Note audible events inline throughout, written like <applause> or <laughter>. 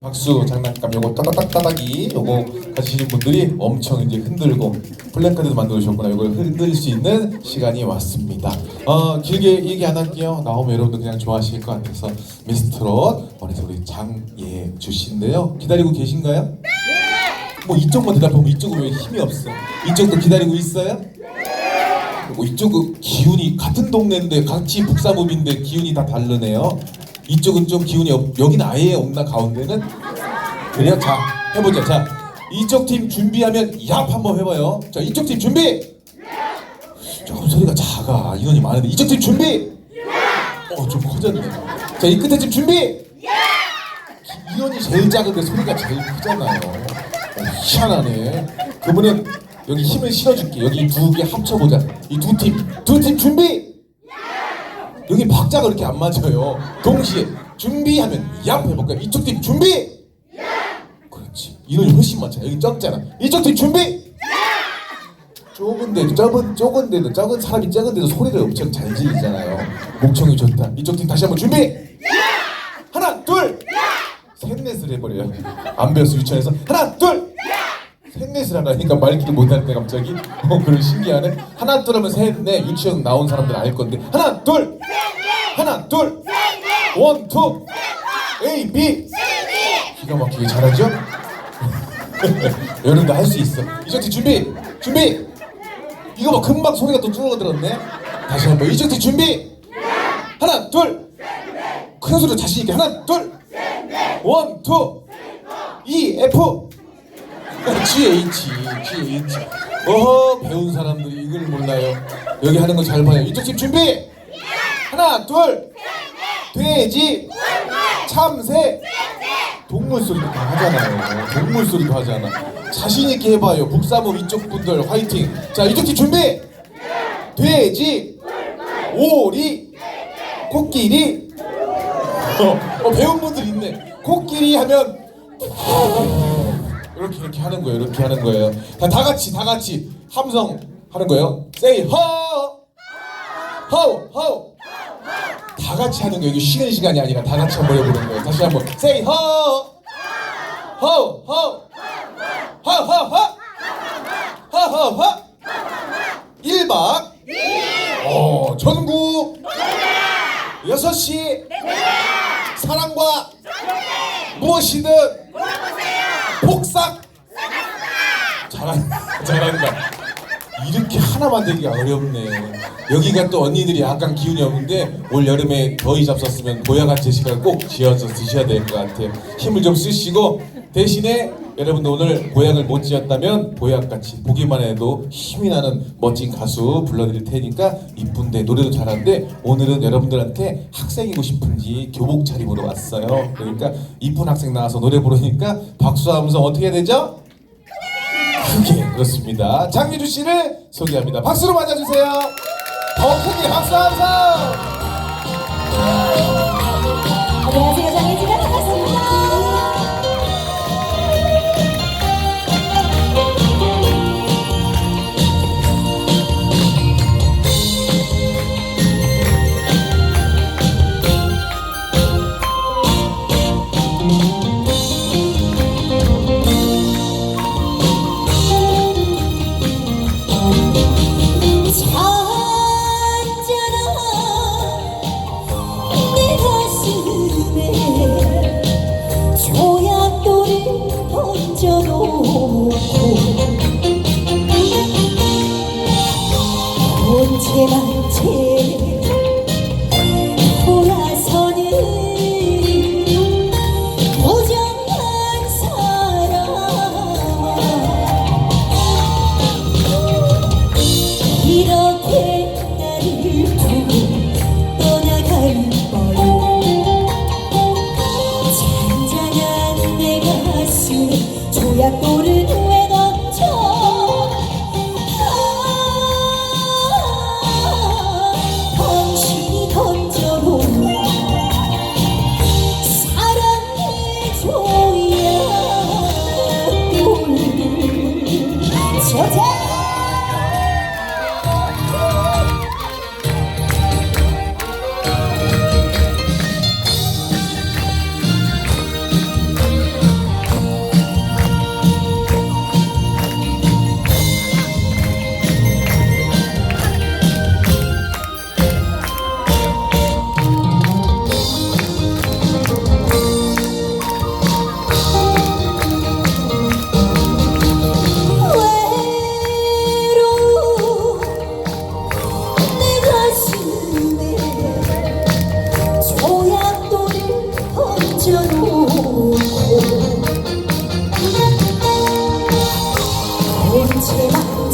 박수 장난감 요거 따닥따닥 따닥이 요거 가지시는 분들이 엄청 이제 흔들고 플랜카드도 만들어 주셨구나 요걸 흔들 수 있는 시간이 왔습니다 어 길게 얘기 안 할게요 나오면 여러분들 그냥 좋아하실 것 같아서 미스트롯 원해서 우리 장예주 씨인데요 기다리고 계신가요? 네! 뭐 이쪽만 대답하면 이쪽은 왜 힘이 없어 이쪽도 기다리고 있어요? 뭐 이쪽은 기운이 같은 동네인데 같이 북사범인데 기운이 다 다르네요. 이쪽은 좀 기운이 없, 여기는 아예 없나 가운데는? 그래요? 자 해보자. 자 이쪽 팀 준비하면 얍 한번 해봐요. 자 이쪽 팀 준비. 조금 소리가 작아. 인원이 많은데 이쪽 팀 준비. 어 좀 커졌네. 자 이 끝에 팀 준비. 인원이 제일 작은데 소리가 제일 크잖아요. 어, 희한하네. 그분은 여기 힘을 실어줄게. 여기 두 개 합쳐보자. 이 두 팀, 두 팀 준비. 여기 박자가 그렇게 안 맞아요. 동시에 준비하면 얍 해볼까요? 이쪽 팀 준비. 그렇지. 인원이 훨씬 많잖아. 여기 적잖아. 이쪽 팀 준비. 좁은데 적은 좁은데도 적은 사람이 적은데도 소리를 엄청 잘 지르잖아요. 목청이 좋다. 이쪽 팀 다시 한번 준비. 하나 둘. 셋넷을 해버려요. 안 배웠어 유치원에서 하나 둘. 셋넷을 하라니까 못할 때 갑자기 어 그런 신기하네. 하나 둘 하면 셋넷 유치원 나온 사람들 알 건데 하나 둘. 하나 둘. 원투. A B. 기가 막히게 잘하죠? <laughs> 여러분들 할수 있어. 팀 준비. 준비. 이거 봐 금방 소리가 또 줄어들었네. 다시 한번 팀 준비. 하나 둘. 큰 소리로 자신 있게 하나 둘. 원 투. E F. G H G H. 어허 배운 사람들이 이걸 몰라요. 여기 하는 거 잘 봐요. 이쪽 팀 준비. 하나 둘. 돼지. 참새. 동물 소리도 다 하잖아요. 동물 소리도 하잖아. 자신 있게 해봐요. 북사모 이쪽 분들 화이팅. 자 이쪽 팀 준비. 돼지. 오리. 코끼리. 어, <laughs> 어 배운 분들 있네. 코끼리 하면 이렇게 이렇게 하는 거예요. 이렇게 하는 거예요. 다, 다 같이 다 같이 함성 하는 거예요. Say ho, ho, ho. 다 같이 하는 거예요. 이게 쉬는 시간이 아니라 다 같이 한번 해보는 거예요. 다시 한번 Say ho, ho, ho, ho, ho, ho, ho, ho, ho. 1박 어, 전국 6시 사랑과 무엇이든 복삭 잘한다. 이렇게 하나 만들기가 어렵네. 여기가 또 언니들이 약간 기운이 없는데 올 여름에 더위 잡섰으면 보약한 제식을 꼭 지어서 드셔야 될 것 같아요. 힘을 좀 쓰시고 대신에 여러분들 오늘 보약을 못 지었다면 보약같이 보기만 해도 힘이 나는 멋진 가수 불러드릴 테니까 이쁜데 노래도 잘하는데 오늘은 여러분들한테 학생이고 싶은지 교복 차림으로 왔어요. 그러니까 이쁜 학생 나와서 노래 부르니까 박수 함성 어떻게 되죠? 크게 그렇습니다. 장유주 씨를 소개합니다. 박수로 맞아주세요. 더 크게 박수 함성.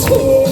Oh.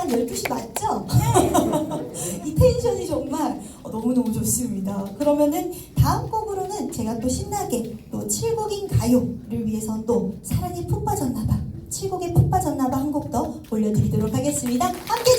한 12시 맞죠? <laughs> 이 텐션이 정말 너무너무 좋습니다. 그러면은 다음 곡으로는 제가 또 신나게 또 7곡인 가요를 위해서 또 사랑이 푹 빠졌나봐, 7곡에 푹 빠졌나봐 한 곡 더 올려드리도록 하겠습니다. 함께!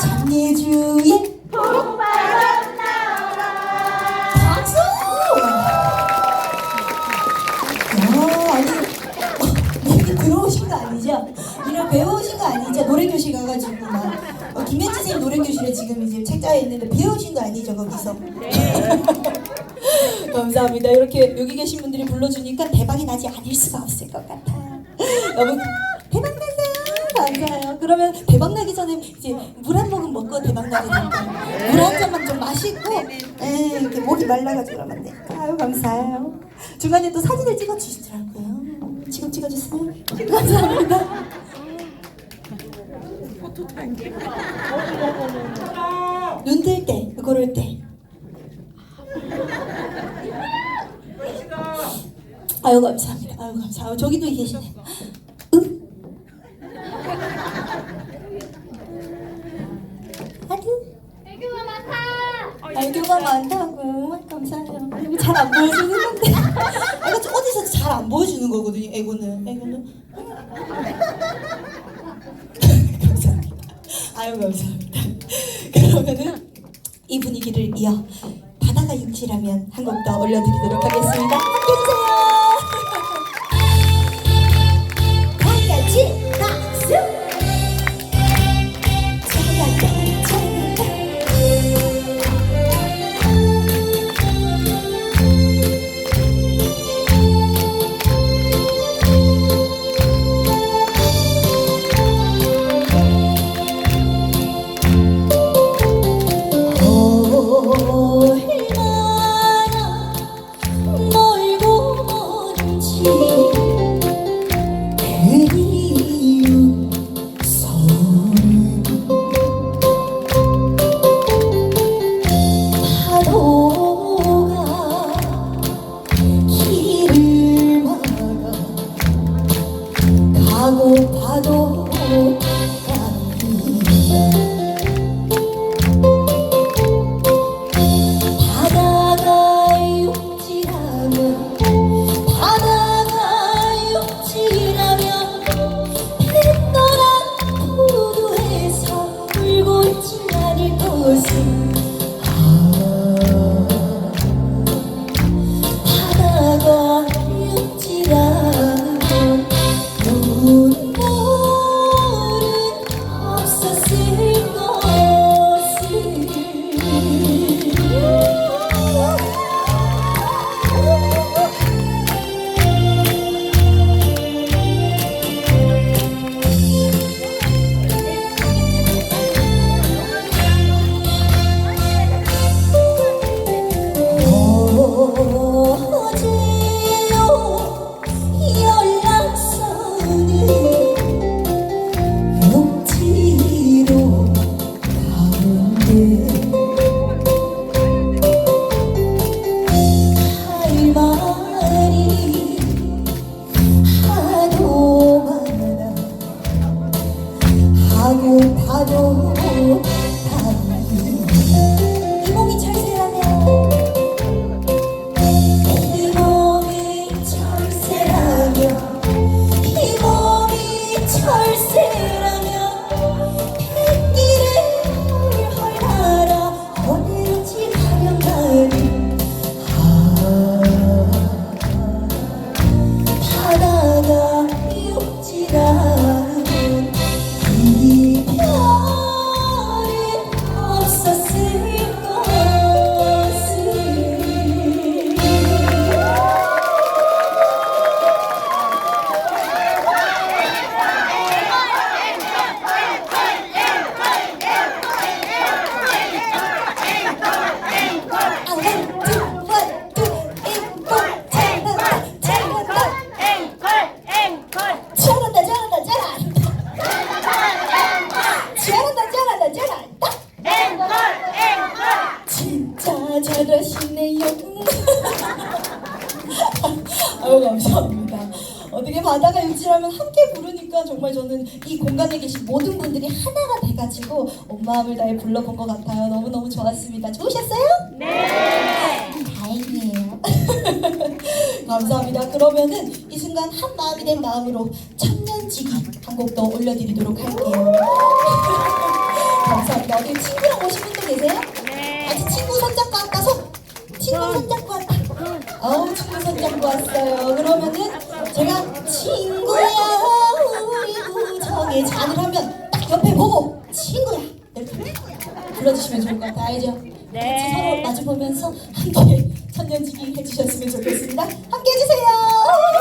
장례주인 복 받았나라 박수! 야, 아니 어, 여기 들어오신 거 아니죠? 이런 배우신 거 아니죠? 노래교실 가가지고 막 어, 김현지 선생님 노래교실에 지금 이제 책자에 있는데 배우신 거 아니죠 거기서? <laughs> 감사합니다. 이렇게 여기 계신 분들이 불러주니까 대박이 나지 않을 수가 없을 것 같아요. 너무 그러면 돼. 아유 감사해요. 중간에 또 사진을 찍어 주시더라고요. 지금 찍어주세요. 감사합니다. 눈뜰 때, 그럴 때. 아유 감사합니다. 아유 감사. 아유 저기도 계시네. 응? 아유 애교가 많다. 애교가 많다 고 감사해요. 이거 잘안 보여주는 건데. 아, 이거 어디서 잘 안 보여주는 거거든요. 애고는 애고는. 감사합니다. 아유 감사합니다. 그러면은 이 분위기를 이어 바다가 육지라면 한 곡 더 올려드리도록 하겠습니다. 함께 아유 감사합니다 어떻게 바다가 육지라면 함께 부르니까 정말 저는 이 공간에 계신 모든 분들이 하나가 돼가지고 온 마음을 다해 불러본 것 같아요 너무너무 좋았습니다 좋으셨어요? 네 다행이에요 <laughs> 감사합니다. 그러면은 이 순간 한 마음이 된 마음으로 천년지기 한 곡 더 올려드리도록 할게요. <laughs> 감사합니다. 어디 친구랑 오신 분도 계세요? 아직 친구 손잡고 왔다 손. 친구 손잡고 왔다. 친구 손잡고 왔어요. 그러면은 제가 친구야 우리 동생의 잔을 하면 딱 옆에 보고 친구야 이렇게 불러주시면 좋을 것 같아요. 알죠? 네. 같이 서로 마주 보면서 함께 <laughs> 천년지기 해주셨으면 좋겠습니다. 함께 해주세요.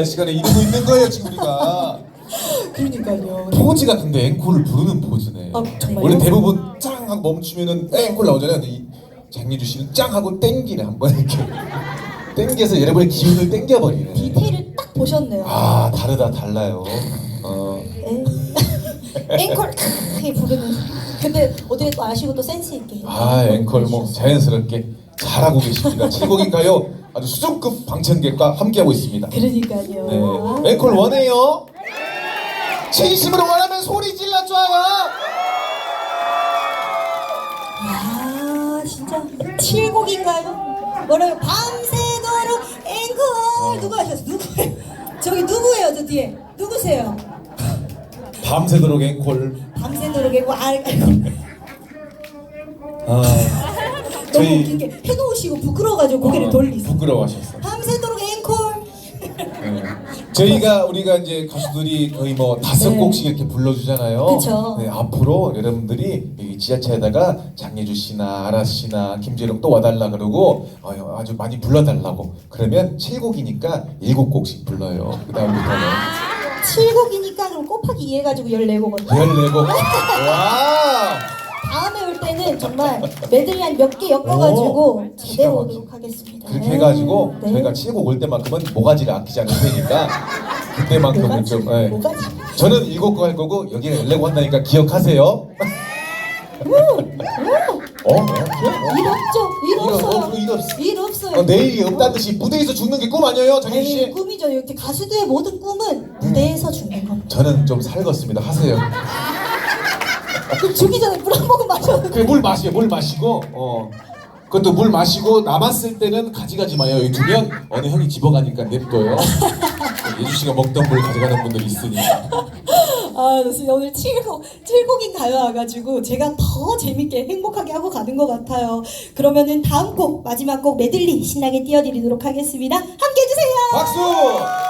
들어갈 시간에 이러고 있는 거예요, 지금 우리가. 그러니까요. 포즈가 근데 앵콜을 부르는 포즈네. 아, 정말요? 원래 대부분 짱 하고 멈추면은 앵콜 나오잖아요. 근데 이 장미주 씨는 짱 하고 땡기네 한 번 이렇게. 땡겨서 여러분의 기운을 땡겨버리네. 디테일을 딱 보셨네요. 아 다르다 달라요. 어. 에? 앵콜 크게 부르는. 근데 어떻게 또 아시고 또 센스 있게. 아 앵콜 뭐 자연스럽게 잘하고 계십니다. <laughs> 칠곡인가요? 아주 수준급 방청객과 함께하고 있습니다. 그러니까요. 네. 앵콜 원해요? 진심으로 원하면 소리 질러줘요. 야 진짜 칠곡인가요? 뭐라요? 밤새도록 앵콜 누가 하셨어? 누구예요? <laughs> 저기 누구예요? 저 뒤에 누구세요? 밤새도록 앵콜. 밤새도록 앵콜 아, 아이고 아, 너무 저희 웃긴 게 해놓으시고 부끄러워가지고 고개를 어, 돌리세요. 부끄러워하셨어. 밤새도록 앵콜. 네. 저희가 우리가 이제 가수들이 거의 뭐 다섯 네. 곡씩 이렇게 불러주잖아요. 그쵸. 네, 앞으로 여러분들이 이 지하철에다가 장예주 씨나 아라 씨나 김재룡 또 와달라 그러고 어, 아주 많이 불러달라고 그러면 7곡이니까 7곡씩 불러요 그 다음부터는 7곡이니까 그럼 곱하기 2 해가지고 14곡 14곡 와 다음에 올 때는 정말 메들리 한 몇 개 엮어가지고 오, 제대로 오도록 하겠습니다. 그렇게 네. 해가지고 네. 저희가 7곡 올 때만큼은 모가지를 아끼지 않을 테니까 그때만큼은? 좀 예. 저는 7곡 할 거고 여기가 14곡 한다니까 기억하세요 어? 어? 일 없죠? 일일 없- 없어요. 일 없- 일 없어요. 어, 내일이 없다는 듯이 무대에서 죽는 게 꿈 아니에요 장윤 에이, 씨? 꿈이죠. 이렇게 가수들의 모든 꿈은 무대에서 죽는 겁니다. 저는 좀 살겠습니다 하세요 그럼 죽기 전에 물 한 모금 마셔. 그래 물 마시고 물 마시고 어 그것도 물 마시고 남았을 때는 가져가지 마요 여기 두면 어느 형이 집어가니까 냅둬요 <laughs> 예주 씨가 먹던 물 가져가는 분들이 있으니까 아, 좋습니다. 오늘 7곡, 7곡인 가요 와가지고 제가 더 재밌게 행복하게 하고 가는 것 같아요. 그러면은 다음 곡, 마지막 곡 메들리 신나게 띄워드리도록 하겠습니다. 함께 해주세요! 박수